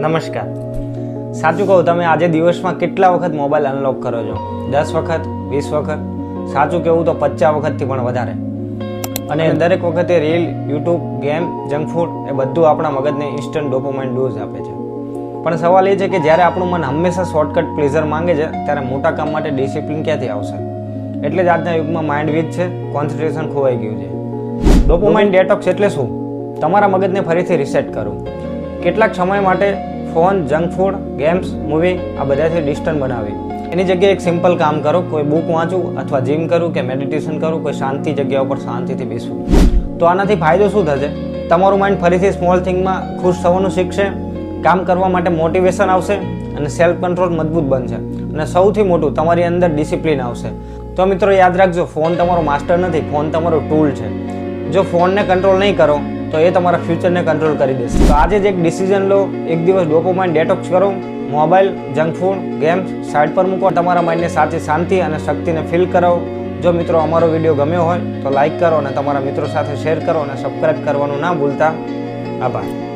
નમસ્કાર. સાચું કહું તમે આજે દિવસમાં કેટલા વખત મોબાઈલ અનલોક કરો છો? દસ વખત વીસ વખત? સાચું કહેવું તો પચાસ વખતથી પણ વધારે. અને દરેક વખતે reel YouTube game junk food એ બધું આપણા મગજને ઇન્સ્ટન્ટ ડોપોમાઇન ડોઝ આપે છે. પણ સવાલ એ છે કે જ્યારે આપણું મન હંમેશા શોર્ટકટ પ્લેઝર માંગે છે ત્યારે મોટા કામ માટે ડિસિપ્લિન ક્યાંથી આવશે? એટલે જ આજના યુગમાં માઇન્ડ વીક છે કોન્સન્ટ્રેશન ખોવાઈ ગયું છે. ડોપોમાઇન ડેટોક્સ એટલે શું? તમારા મગજને ફરીથી રિસેટ કરવું કેટલાક સમય માટે phone, junk food, games, movie, આ બધાથી ડિસ્ટન્સ બનાવી. એની જગ્યાએ એક સિમ્પલ કામ કરો, કોઈ બુક વાંચું અથવા જીમ કરું કે મેડિટેશન કરું, કોઈ શાંતિ જગ્યા ઉપર શાંતિથી બેસવું તો આનાથી ફાયદો શું થશે? તમારું માઇન્ડ ફરીથી સ્મોલ થિંગમાં ખુશ થવાનું શીખશે, કામ કરવા માટે મોટિવેશન આવશે અને સેલ્ફ કંટ્રોલ મજબૂત બનશે. અને સૌથી મોટું, તમારી અંદર ડિસિપ્લિન આવશે. તો મિત્રો યાદ રાખજો, ફોન તમારો માસ્ટર નથી, ફોન તમારો ટૂલ છે. જો ફોનને કંટ્રોલ નહીં કરો તો એ તમારા ફ્યુચરને કંટ્રોલ કરી દેશે. તો આજે જ એક ડિસિઝન લો, એક દિવસ ડોપોમાઇન ડેટોક્સ કરો mobile junk food games side પર મૂકો, તમારા માઇન્ડને સાચી શાંતિ અને શક્તિને ફીલ કરાવો. જો મિત્રો અમારો વીડિયો ગમ્યો હોય, તો લાઇક કરો અને તમારા મિત્રો સાથે શેર કરો અને સબસ્ક્રાઈબ કરવાનું ના ભૂલતા. આભાર.